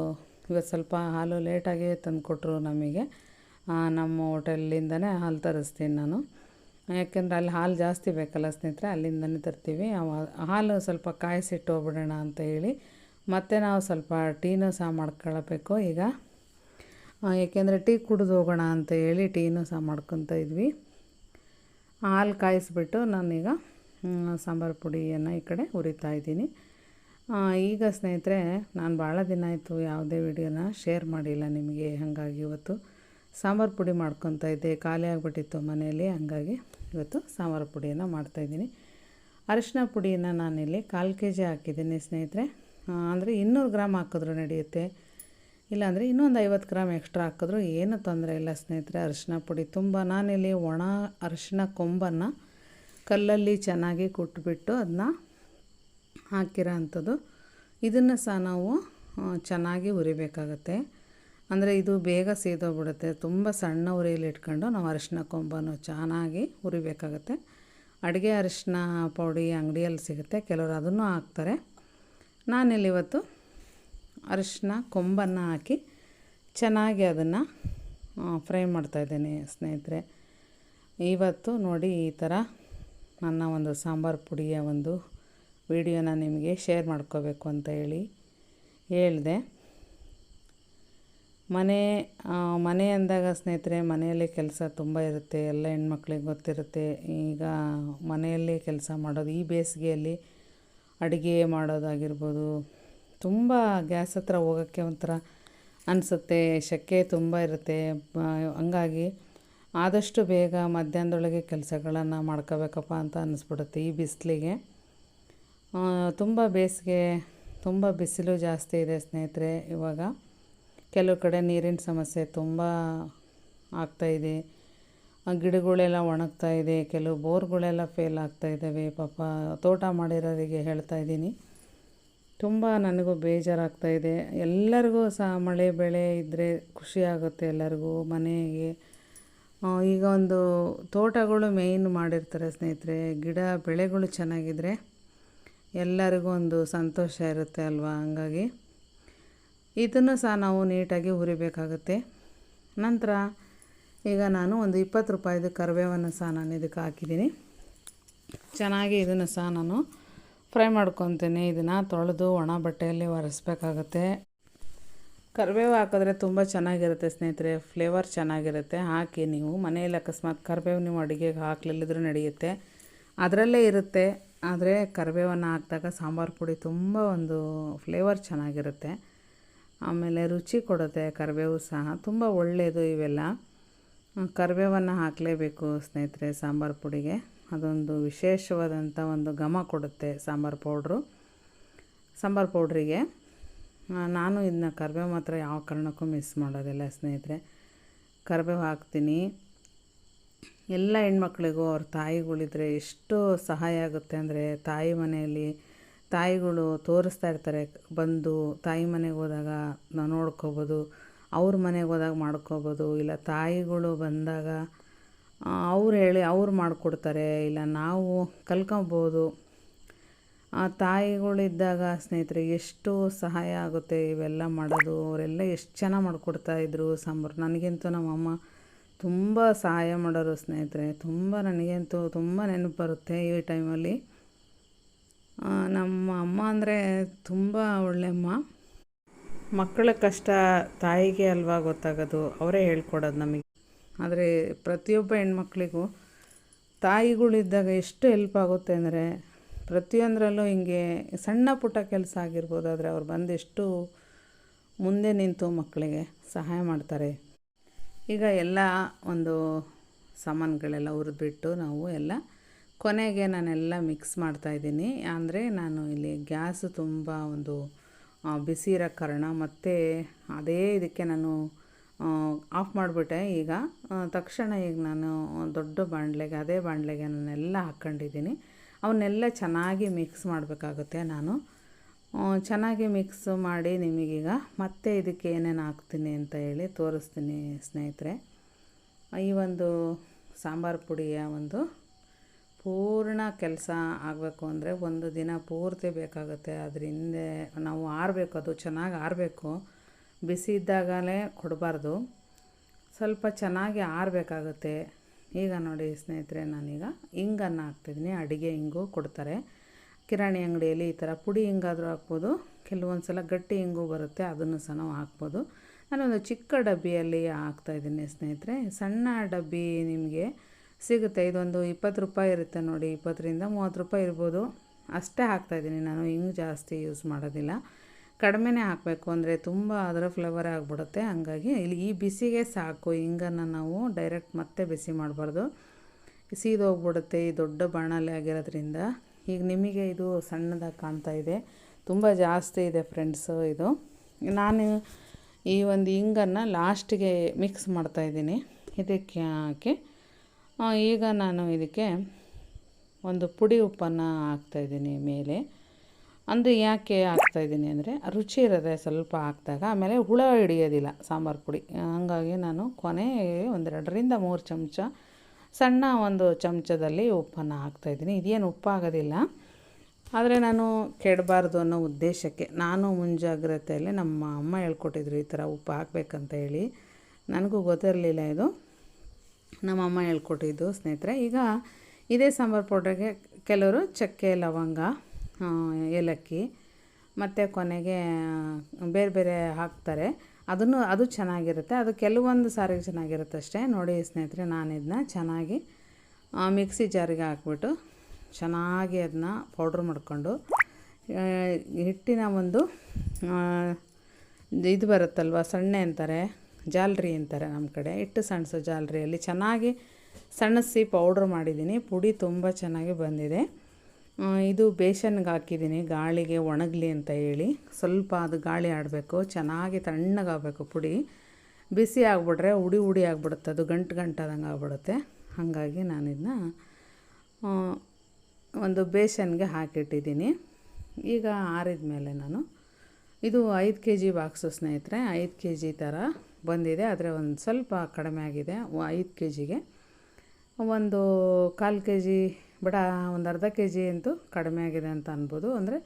ಇವತ್ತು ಸ್ವಲ್ಪ ಹಾಲು ಲೇಟಾಗಿ ತಂದುಕೊಟ್ರು ನಮಗೆ. ನಮ್ಮ ಹೋಟೆಲಿಂದನೇ ಹಾಲು ತರಿಸ್ತೀನಿ ನಾನು. ಯಾಕೆಂದರೆ ಅಲ್ಲಿ ಹಾಲು ಜಾಸ್ತಿ ಬೇಕಲ್ಲ ಸ್ನೇಹಿತರೆ, ಅಲ್ಲಿಂದನೇ ತರ್ತೀವಿ. ಹಾಲು ಸ್ವಲ್ಪ ಕಾಯಿಸಿಟ್ಟು ಹೋಗ್ಬಿಡೋಣ ಅಂತ ಹೇಳಿ ಮತ್ತೆ ನಾವು ಸ್ವಲ್ಪ ಟೀನೂ ಸಹ ಮಾಡ್ಕೊಳ್ಬೇಕು ಈಗ. ಏಕೆಂದರೆ ಟೀ ಕುಡಿದು ಹೋಗೋಣ ಅಂತ ಹೇಳಿ ಟೀನೂ ಸಹ ಮಾಡ್ಕೊತ ಇದ್ವಿ. ಹಾಲು ಕಾಯಿಸ್ಬಿಟ್ಟು ನಾನೀಗ ಸಾಂಬಾರು ಪುಡಿಯನ್ನು ಈ ಕಡೆ ಉರಿತಾ ಇದ್ದೀನಿ. ಈಗ ಸ್ನೇಹಿತರೆ, ನಾನು ಭಾಳ ದಿನ ಆಯಿತು ಯಾವುದೇ ವಿಡಿಯೋನ ಶೇರ್ ಮಾಡಿಲ್ಲ ನಿಮಗೆ, ಹಾಗಾಗಿ ಇವತ್ತು. ಸಾಂಬಾರು ಪುಡಿ ಮಾಡ್ಕೊತಾ ಇದ್ದೆ, ಖಾಲಿ ಆಗಿಬಿಟ್ಟಿತ್ತು ಮನೆಯಲ್ಲಿ, ಹಾಗಾಗಿ ಇವತ್ತು ಸಾಂಬಾರು ಪುಡಿಯನ್ನು ಮಾಡ್ತಾಯಿದ್ದೀನಿ ಅರಿಶಿನ ಪುಡಿಯನ್ನು ನಾನಿಲ್ಲಿ ಕಾಲು ಕೆ ಜಿ ಹಾಕಿದ್ದೀನಿ ಸ್ನೇಹಿತರೆ. ಅಂದರೆ ಇನ್ನೂರು ಗ್ರಾಮ್ ಹಾಕಿದ್ರು ನಡೆಯುತ್ತೆ. ಇಲ್ಲಾಂದರೆ ಇನ್ನೊಂದು ಐವತ್ತು ಗ್ರಾಮ್ ಎಕ್ಸ್ಟ್ರಾ ಹಾಕಿದ್ರು ಏನೂ ತೊಂದರೆ ಇಲ್ಲ ಸ್ನೇಹಿತರೆ. ಅರಿಶಿನ ಪುಡಿ ತುಂಬ, ನಾನಿಲ್ಲಿ ಒಣ ಅರಿಶಿನ ಕೊಂಬನ್ನು ಕಲ್ಲಲ್ಲಿ ಚೆನ್ನಾಗಿ ಕುಟ್ಬಿಟ್ಟು ಅದನ್ನ ಹಾಕಿರೋ ಅಂಥದ್ದು. ಇದನ್ನು ಸಹ ನಾವು ಚೆನ್ನಾಗಿ ಹುರಿಬೇಕಾಗತ್ತೆ. ಅಂದರೆ ಇದು ಬೇಗ ಸೀದೋಗ್ಬಿಡುತ್ತೆ. ತುಂಬ ಸಣ್ಣ ಉರಿಯಲ್ಲಿ ಇಟ್ಕೊಂಡು ನಾವು ಅರಿಶಿನ ಕೊಂಬನ್ನು ಚೆನ್ನಾಗಿ ಹುರಿಬೇಕಾಗುತ್ತೆ. ಅಡುಗೆ ಅರಿಶಿನ ಪೌಡಿ ಅಂಗಡಿಯಲ್ಲಿ ಸಿಗುತ್ತೆ. ಕೆಲವರು ಅದನ್ನು ಹಾಕ್ತಾರೆ. ನಾನಿಲ್ಲಿ ಇವತ್ತು ಅರಿಶಿನ ಕೊಂಬನ್ನು ಹಾಕಿ ಚೆನ್ನಾಗಿ ಅದನ್ನು ಫ್ರೈ ಮಾಡ್ತಾಯಿದ್ದೀನಿ ಸ್ನೇಹಿತರೆ. ಇವತ್ತು ನೋಡಿ ಈ ಥರ ನನ್ನ ಒಂದು ಸಾಂಬಾರು ಪುಡಿಯ ಒಂದು ವಿಡಿಯೋನ ನಿಮಗೆ ಶೇರ್ ಮಾಡ್ಕೋಬೇಕು ಅಂತ ಹೇಳಿ ಹೇಳಿದೆ. ಮನೆ ಮನೆ ಅಂದಾಗ ಸ್ನೇಹಿತರೆ, ಮನೆಯಲ್ಲಿ ಕೆಲಸ ತುಂಬ ಇರುತ್ತೆ, ಎಲ್ಲ ಹೆಣ್ಮಕ್ಳಿಗೆ ಗೊತ್ತಿರುತ್ತೆ. ಈಗ ಮನೆಯಲ್ಲಿ ಕೆಲಸ ಮಾಡೋದು, ಈ ಬೇಸಿಗೆಯಲ್ಲಿ ಅಡುಗೆ ಮಾಡೋದಾಗಿರ್ಬೋದು, ತುಂಬ ಗ್ಯಾಸ್ ಹತ್ರ ಹೋಗೋಕ್ಕೆ ಒಂಥರ ಅನಿಸುತ್ತೆ, ಶೆಕೆ ತುಂಬ ಇರುತ್ತೆ. ಹಂಗಾಗಿ ಆದಷ್ಟು ಬೇಗ ಮಧ್ಯಾಹ್ನದೊಳಗೆ ಕೆಲಸಗಳನ್ನು ಮಾಡ್ಕೋಬೇಕಪ್ಪ ಅಂತ ಅನ್ನಿಸ್ಬಿಡುತ್ತೆ ಈ ಬಿಸಿಲಿಗೆ. ತುಂಬ ಬೇಸಿಗೆ, ತುಂಬ ಬಿಸಿಲು ಜಾಸ್ತಿ ಇದೆ ಸ್ನೇಹಿತರೆ ಇವಾಗ. ಕೆಲವು ಕಡೆ ನೀರಿನ ಸಮಸ್ಯೆ ತುಂಬ ಆಗ್ತಾಯಿದೆ ಗಿಡಗಳೆಲ್ಲ ಒಣಗ್ತಾ ಇದೆ. ಕೆಲವು ಬೋರ್ಗಳೆಲ್ಲ ಫೇಲ್ ಆಗ್ತಾ ಇದ್ದಾವೆ. ಪಾಪ ತೋಟ ಮಾಡಿರೋರಿಗೆ ಹೇಳ್ತಾ ಇದ್ದೀನಿ. ತುಂಬ ನನಗೂ ಬೇಜಾರಾಗ್ತಾ ಇದೆ. ಎಲ್ಲರಿಗೂ ಸಹ ಮಳೆ, ಬೆಳೆ ಇದ್ದರೆ ಖುಷಿಯಾಗುತ್ತೆ ಎಲ್ಲರಿಗೂ, ಮನೆಗೆ. ಈಗ ಒಂದು ತೋಟಗಳು ಮೇಯ್ನ್ ಮಾಡಿರ್ತಾರೆ ಸ್ನೇಹಿತರೆ. ಗಿಡ, ಬೆಳೆಗಳು ಚೆನ್ನಾಗಿದ್ದರೆ ಎಲ್ಲರಿಗೂ ಒಂದು ಸಂತೋಷ ಇರುತ್ತೆ ಅಲ್ವಾ? ಹಂಗಾಗಿ ಇದನ್ನು ಸಹ ನಾವು ನೀಟಾಗಿ ಹುರಿಬೇಕಾಗುತ್ತೆ. ನಂತರ ಈಗ ನಾನು ಒಂದು ಇಪ್ಪತ್ತು ರೂಪಾಯಿದು ಕರಿಬೇವನ್ನು ಸಹ ನಾನು ಇದಕ್ಕೆ ಹಾಕಿದ್ದೀನಿ. ಚೆನ್ನಾಗಿ ಇದನ್ನು ಸಹ ನಾನು ಫ್ರೈ ಮಾಡ್ಕೊತೀನಿ. ಇದನ್ನು ತೊಳೆದು ಒಣ ಬಟ್ಟೆಯಲ್ಲಿ ಒರೆಸ್ಬೇಕಾಗುತ್ತೆ. ಕರಿಬೇವು ಹಾಕಿದ್ರೆ ತುಂಬ ಚೆನ್ನಾಗಿರುತ್ತೆ ಸ್ನೇಹಿತರೆ. ಫ್ಲೇವರ್ ಚೆನ್ನಾಗಿರುತ್ತೆ. ಹಾಕಿ ನೀವು ಮನೆಯಲ್ಲಿ ಅಕಸ್ಮಾತ್ ಕರಿಬೇವು ನೀವು ಅಡುಗೆಗೆ ಹಾಕ್ಲಿಲ್ಲದ್ರೂ ನಡೆಯುತ್ತೆ. ಅದರಲ್ಲೇ ಇರುತ್ತೆ. ಆದರೆ ಕರಿಬೇವನ್ನು ಹಾಕಿದಾಗ ಸಾಂಬಾರು ಪುಡಿ ತುಂಬ ಒಂದು ಫ್ಲೇವರ್ ಚೆನ್ನಾಗಿರುತ್ತೆ. ಆಮೇಲೆ ರುಚಿ ಕೊಡುತ್ತೆ, ಕರಿಬೇವು ಸಹ. ತುಂಬ ಒಳ್ಳೆಯದು ಇವೆಲ್ಲ. ಕರಿಬೇವನ್ನು ಹಾಕಲೇಬೇಕು ಸ್ನೇಹಿತರೆ ಸಾಂಬಾರು ಪುಡಿಗೆ. ಅದೊಂದು ವಿಶೇಷವಾದಂಥ ಒಂದು ಘಮ ಕೊಡುತ್ತೆ ಸಾಂಬಾರು ಪೌಡ್ರು, ಸಾಂಬಾರು ಪೌಡ್ರಿಗೆ. ನಾನು ಇದನ್ನ ಕರಿಬೇವು ಮಾತ್ರ ಯಾವ ಕಾರಣಕ್ಕೂ ಮಿಸ್ ಮಾಡೋದಿಲ್ಲ ಸ್ನೇಹಿತರೆ. ಕರಿಬೇವು ಹಾಕ್ತೀನಿ. ಎಲ್ಲ ಹೆಣ್ಮಕ್ಳಿಗೂ ಅವ್ರ ತಾಯಿಗಳಿದ್ರೆ ಎಷ್ಟು ಸಹಾಯ ಆಗುತ್ತೆ ಅಂದರೆ ತಾಯಿ ಮನೆಯಲ್ಲಿ ತಾಯಿಗಳು ತೋರಿಸ್ತಾ ಇರ್ತಾರೆ, ಬಂದು ತಾಯಿ ಮನೆಗೆ ಹೋದಾಗ ನಾವು ನೋಡ್ಕೋಬೋದು, ಅವ್ರ ಮನೆಗೆ ಹೋದಾಗ ಮಾಡ್ಕೋಬೋದು, ಇಲ್ಲ ತಾಯಿಗಳು ಬಂದಾಗ ಅವ್ರು ಹೇಳಿ ಅವ್ರು ಮಾಡಿಕೊಡ್ತಾರೆ, ಇಲ್ಲ ನಾವು ಕಲ್ಕೊಬೋದು. ಆ ತಾಯಿಗಳಿದ್ದಾಗ ಸ್ನೇಹಿತರೆ ಎಷ್ಟು ಸಹಾಯ ಆಗುತ್ತೆ, ಇವೆಲ್ಲ ಮಾಡೋದು, ಅವರೆಲ್ಲ ಎಷ್ಟು ಚೆನ್ನಾಗಿ ಮಾಡಿಕೊಡ್ತಾಯಿದ್ರು ಸಾಂಬಾರು. ನನಗಂತೂ ನಮ್ಮಮ್ಮ ತುಂಬ ಸಹಾಯ ಮಾಡೋರು ಸ್ನೇಹಿತರೆ. ತುಂಬ ನನಗಂತೂ ತುಂಬ ನೆನಪು ಬರುತ್ತೆ ಈ ಟೈಮಲ್ಲಿ ನಮ್ಮ ಅಮ್ಮ ಅಂದರೆ ತುಂಬ ಒಳ್ಳೆಯಮ್ಮ ಮಕ್ಕಳ ಕಷ್ಟ ತಾಯಿಗೆ ಅಲ್ವಾ ಗೊತ್ತಾಗೋದು? ಅವರೇ ಹೇಳ್ಕೊಡೋದು ನಮಗೆ. ಆದರೆ ಪ್ರತಿಯೊಬ್ಬ ಹೆಣ್ಮಕ್ಳಿಗೂ ತಾಯಿಗಳಿದ್ದಾಗ ಎಷ್ಟು ಹೆಲ್ಪ್ ಆಗುತ್ತೆ ಅಂದರೆ ಪ್ರತಿಯೊಂದರಲ್ಲೂ ಹಿಂಗೆ ಸಣ್ಣ ಪುಟ್ಟ ಕೆಲಸ ಆಗಿರ್ಬೋದು ಆದರೆ ಅವ್ರು ಬಂದು ಎಷ್ಟು ಮುಂದೆ ನಿಂತು ಮಕ್ಕಳಿಗೆ ಸಹಾಯ ಮಾಡ್ತಾರೆ. ಈಗ ಎಲ್ಲ ಒಂದು ಸಾಮಾನುಗಳೆಲ್ಲ ಹುರಿದ್ಬಿಟ್ಟು ನಾವು ಎಲ್ಲ ಕೊನೆಗೆ ನಾನೆಲ್ಲ ಮಿಕ್ಸ್ ಮಾಡ್ತಾಯಿದ್ದೀನಿ ಅಂದರೆ ನಾನು ಇಲ್ಲಿ ಗ್ಯಾಸ್ ತುಂಬ ಒಂದು ಬಿಸಿ ಇರೋ ಕಾರಣ ಮತ್ತು ಅದೇ ಇದಕ್ಕೆ ನಾನು ಆಫ್ ಮಾಡಿಬಿಟ್ಟೆ. ಈಗ ತಕ್ಷಣ ಈಗ ನಾನು ದೊಡ್ಡ ಬಾಣಲೆಗೆ, ಅದೇ ಬಾಣಲೆಗೆ ನಾನೆಲ್ಲ ಹಾಕ್ಕೊಂಡಿದ್ದೀನಿ ಅವನ್ನೆಲ್ಲ ಚೆನ್ನಾಗಿ ಮಿಕ್ಸ್ ಮಾಡಬೇಕಾಗುತ್ತೆ ನಾನು. ಚೆನ್ನಾಗಿ ಮಿಕ್ಸ್ ಮಾಡಿ ನಿಮಗೀಗ ಮತ್ತೆ ಇದಕ್ಕೆ ಏನೇನು ಹಾಕ್ತೀನಿ ಅಂತ ಹೇಳಿ ತೋರಿಸ್ತೀನಿ ಸ್ನೇಹಿತರೆ. ಈ ಒಂದು ಸಾಂಬಾರು ಪುಡಿಯ ಒಂದು ಪೂರ್ಣ ಕೆಲಸ ಆಗಬೇಕು ಅಂದರೆ ಒಂದು ದಿನ ಪೂರ್ತಿ ಬೇಕಾಗುತ್ತೆ. ಅದ್ರ ಹಿಂದೆ ನಾವು ಆರಬೇಕು, ಅದು ಚೆನ್ನಾಗಿ ಆರಬೇಕು. ಬಿಸಿ ಇದ್ದಾಗಲೇ ಕೊಡಬಾರ್ದು. ಸ್ವಲ್ಪ ಚೆನ್ನಾಗಿ ಆರಬೇಕಾಗುತ್ತೆ. ಈಗ ನೋಡಿ ಸ್ನೇಹಿತರೆ, ನಾನೀಗ ಹಿಂಗನ್ನು ಹಾಕ್ತಿದ್ದೀನಿ ಅಡುಗೆ ಹಿಂಗು ಕೊಡ್ತಾರೆ. ಕಿರಾಣಿ ಅಂಗಡಿಯಲ್ಲಿ ಈ ಥರ ಪುಡಿ ಹಿಂಗಾದರೂ ಹಾಕ್ಬೋದು. ಕೆಲವೊಂದು ಸಲ ಗಟ್ಟಿ ಹಿಂಗು ಬರುತ್ತೆ, ಅದನ್ನು ಸಹ ನಾವು ಹಾಕ್ಬೋದು. ನಾನೊಂದು ಚಿಕ್ಕ ಡಬ್ಬಿಯಲ್ಲಿ ಹಾಕ್ತಾಯಿದ್ದೀನಿ ಸ್ನೇಹಿತರೆ. ಸಣ್ಣ ಡಬ್ಬಿ ನಿಮಗೆ ಸಿಗುತ್ತೆ. ಇದೊಂದು ಇಪ್ಪತ್ತು ರೂಪಾಯಿ ಇರುತ್ತೆ ನೋಡಿ. ಇಪ್ಪತ್ತರಿಂದ ಮೂವತ್ತು ರೂಪಾಯಿ ಇರ್ಬೋದು. ಅಷ್ಟೇ ಹಾಕ್ತಾಯಿದ್ದೀನಿ ನಾನು. ಹಿಂಗೆ ಜಾಸ್ತಿ ಯೂಸ್ ಮಾಡೋದಿಲ್ಲ. ಕಡಿಮೆನೇ ಹಾಕಬೇಕು. ಅಂದರೆ ತುಂಬ ಅದರ ಫ್ಲೇವರೇ ಆಗಿಬಿಡುತ್ತೆ. ಹಂಗಾಗಿ ಇಲ್ಲಿ ಈ ಬಿಸಿಗೆ ಸಾಕು. ಹಿಂಗನ್ನು ನಾವು ಡೈರೆಕ್ಟ್ ಮತ್ತೆ ಬಿಸಿ ಮಾಡಬಾರ್ದು. ಸೀದೋಗ್ಬಿಡುತ್ತೆ ಈ ದೊಡ್ಡ ಬಾಣಲೆ ಆಗಿರೋದ್ರಿಂದ. ಈಗ ನಿಮಗೆ ಇದು ಸಣ್ಣದಾಗಿ ಕಾಣ್ತಾ ಇದೆ. ತುಂಬ ಜಾಸ್ತಿ ಇದೆ ಫ್ರೆಂಡ್ಸು ಇದು. ನಾನು ಈ ಒಂದು ಹಿಂಗನ್ನು ಲಾಸ್ಟಿಗೆ ಮಿಕ್ಸ್ ಮಾಡ್ತಾಯಿದ್ದೀನಿ ಇದಕ್ಕೆ ಹಾಕಿ. ಈಗ ನಾನು ಇದಕ್ಕೆ ಒಂದು ಪುಡಿ ಉಪ್ಪನ್ನು ಹಾಕ್ತಾಯಿದ್ದೀನಿ ಮೇಲೆ. ಅಂದರೆ ಯಾಕೆ ಹಾಕ್ತಾಯಿದ್ದೀನಿ ಅಂದರೆ ರುಚಿ ಇರೋದೆ ಸ್ವಲ್ಪ ಹಾಕಿದಾಗ ಆಮೇಲೆ ಹುಳ ಹಿಡಿಯೋದಿಲ್ಲ ಸಾಂಬಾರು ಪುಡಿ. ಹಾಗಾಗಿ ನಾನು ಕೊನೆ ಒಂದೆರಡರಿಂದ ಮೂರು ಚಮಚ ಸಣ್ಣ ಒಂದು ಚಮಚದಲ್ಲಿ ಉಪ್ಪನ್ನು ಹಾಕ್ತಾಯಿದ್ದೀನಿ ಇದೇನು ಉಪ್ಪಾಗೋದಿಲ್ಲ. ಆದರೆ ನಾನು ಕೆಡಬಾರ್ದು ಅನ್ನೋ ಉದ್ದೇಶಕ್ಕೆ ನಾನು ಮುಂಜಾಗ್ರತೆಯಲ್ಲಿ ನಮ್ಮ ಅಮ್ಮ ಹೇಳ್ಕೊಟ್ಟಿದ್ರು ಈ ಥರ ಉಪ್ಪು ಹಾಕ್ಬೇಕಂತ ಹೇಳಿ. ನನಗೂ ಗೊತ್ತಿರಲಿಲ್ಲ ಇದು. ನಮ್ಮ ಅಮ್ಮ ಹೇಳ್ಕೊಟ್ಟಿದ್ದು ಸ್ನೇಹಿತರೆ. ಈಗ ಇದೇ ಸಾಂಬಾರು ಪೌಡ್ರಿಗೆ ಕೆಲವರು ಚಕ್ಕೆ, ಲವಂಗ ಏಲಕ್ಕಿ ಮತ್ತು ಕೊನೆಗೆ ಬೇರೆ ಬೇರೆ ಹಾಕ್ತಾರೆ. ಅದನ್ನು, ಅದು ಚೆನ್ನಾಗಿರುತ್ತೆ. ಅದು ಕೆಲವೊಂದು ಸಾರಿಗೆ ಚೆನ್ನಾಗಿರುತ್ತೆ ಅಷ್ಟೇ. ನೋಡಿ ಸ್ನೇಹಿತರೆ ನಾನು ಇದನ್ನ ಚೆನ್ನಾಗಿ ಮಿಕ್ಸಿ ಜಾರಿಗೆ ಹಾಕ್ಬಿಟ್ಟು ಚೆನ್ನಾಗಿ ಅದನ್ನ ಪೌಡ್ರ್ ಮಾಡಿಕೊಂಡು ಹಿಟ್ಟಿನ ಒಂದು ಇದು ಬರುತ್ತಲ್ವ, ಸಣ್ಣೆ ಅಂತಾರೆ. ಜಾಲ್ರಿ ಅಂತಾರೆ ನಮ್ಮ ಕಡೆ. ಹಿಟ್ಟು ಸಣ್ಣಸು ಜಾಲ್ರಿಯಲ್ಲಿ ಚೆನ್ನಾಗಿ ಸಣ್ಣಸಿ ಪೌಡ್ರ್ ಮಾಡಿದ್ದೀನಿ. ಪುಡಿ ತುಂಬ ಚೆನ್ನಾಗಿ ಬಂದಿದೆ. ಇದು ಬೇಸನ್ಗೆ ಹಾಕಿದ್ದೀನಿ. ಗಾಳಿಗೆ ಒಣಗಲಿ ಅಂತ ಹೇಳಿ. ಸ್ವಲ್ಪ ಅದು ಗಾಳಿ ಆಡಬೇಕು. ಚೆನ್ನಾಗಿ ತಣ್ಣಗಾಗಬೇಕು ಪುಡಿ. ಬಿಸಿ ಆಗಿಬಿಟ್ರೆ ಉಡಿ ಉಡಿ ಆಗಿಬಿಡುತ್ತೆ. ಅದು ಗಂಟು ಗಂಟಾದಂಗೆ ಆಗ್ಬಿಡುತ್ತೆ. ಹಾಗಾಗಿ ನಾನು ಇದನ್ನ ಒಂದು ಬೇಸನ್ಗೆ ಹಾಕಿಟ್ಟಿದ್ದೀನಿ. ಈಗ ಆರಿದ ಮೇಲೆ ನಾನು, ಇದು ಐದು ಕೆ ಜಿ ಬಾಕ್ಸು ಸ್ನೇಹಿತರೆ, ಐದು ಕೆ ಜಿ ಥರ ಬಂದಿದೆ, ಆದರೆ ಒಂದು ಸ್ವಲ್ಪ ಕಡಿಮೆ ಆಗಿದೆ ಐದು ಕೆ ಜಿಗೆ ಒಂದು ಕಾಲು ಕೆ ಜಿ ಬಡ, ಒಂದು ಅರ್ಧ ಕೆ ಜಿ ಅಂತೂ ಕಡಿಮೆ ಆಗಿದೆ ಅಂತ ಅನ್ಬೋದು. ಅಂದರೆ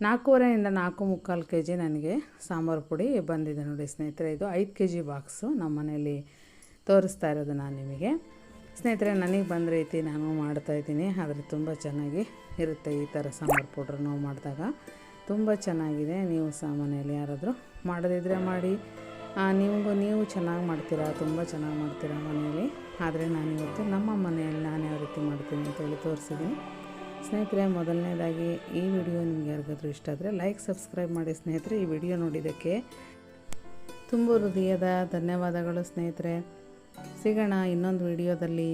ನಾಲ್ಕೂವರೆಯಿಂದ ನಾಲ್ಕು ಮುಕ್ಕಾಲು ಕೆ ಜಿ ನನಗೆ ಸಾಂಬಾರು ಪುಡಿ ಬಂದಿದೆ ನೋಡಿ ಸ್ನೇಹಿತರೆ. ಇದು ಐದು ಕೆ ಜಿ ಬಾಕ್ಸು ನಮ್ಮ ಮನೆಯಲ್ಲಿ ತೋರಿಸ್ತಾ ಇರೋದು ನಾನು ನಿಮಗೆ. ಸ್ನೇಹಿತರೆ, ನನಗೆ ಬಂದ ರೀತಿ ನಾನು ಮಾಡ್ತಾಯಿದ್ದೀನಿ ಆದರೆ ತುಂಬ ಚೆನ್ನಾಗಿ ಇರುತ್ತೆ ಈ ಥರ ಸಾಂಬಾರು ಪೌಡ್ರ್ ನಾವು ಮಾಡಿದಾಗ. ತುಂಬ ಚೆನ್ನಾಗಿದೆ. ನೀವು ಸಹ ಮನೇಲಿ ಯಾರಾದರೂ ಮಾಡದಿದ್ದರೆ ಮಾಡಿ. ನಿಮಗೂ ನೀವು ಚೆನ್ನಾಗಿ ಮಾಡ್ತೀರಾ? ತುಂಬ ಚೆನ್ನಾಗಿ ಮಾಡ್ತೀರಾ ಮನೆಯಲ್ಲಿ? ಆದರೆ ನಾನು ಇವತ್ತು ನಮ್ಮ ಮನೆಯಲ್ಲಿ ನಾನು ಯಾವ ರೀತಿ ಮಾಡ್ತೀನಿ ಅಂತೇಳಿ ತೋರಿಸಿದ್ದೀನಿ. ಸ್ನೇಹಿತರೆ, ಮೊದಲನೇದಾಗಿ ಈ ವಿಡಿಯೋ ನಿಮ್ಗೆ ಯಾರಿಗಾದರೂ ಇಷ್ಟ ಆದರೆ ಲೈಕ್, ಸಬ್ಸ್ಕ್ರೈಬ್ ಮಾಡಿ ಸ್ನೇಹಿತರೆ, ಈ ವಿಡಿಯೋ ನೋಡಿದ್ದಕ್ಕೆ ತುಂಬ ಹೃದಯದ ಧನ್ಯವಾದಗಳು ಸ್ನೇಹಿತರೆ. ಸಿಗೋಣ ಇನ್ನೊಂದು ವಿಡಿಯೋದಲ್ಲಿ.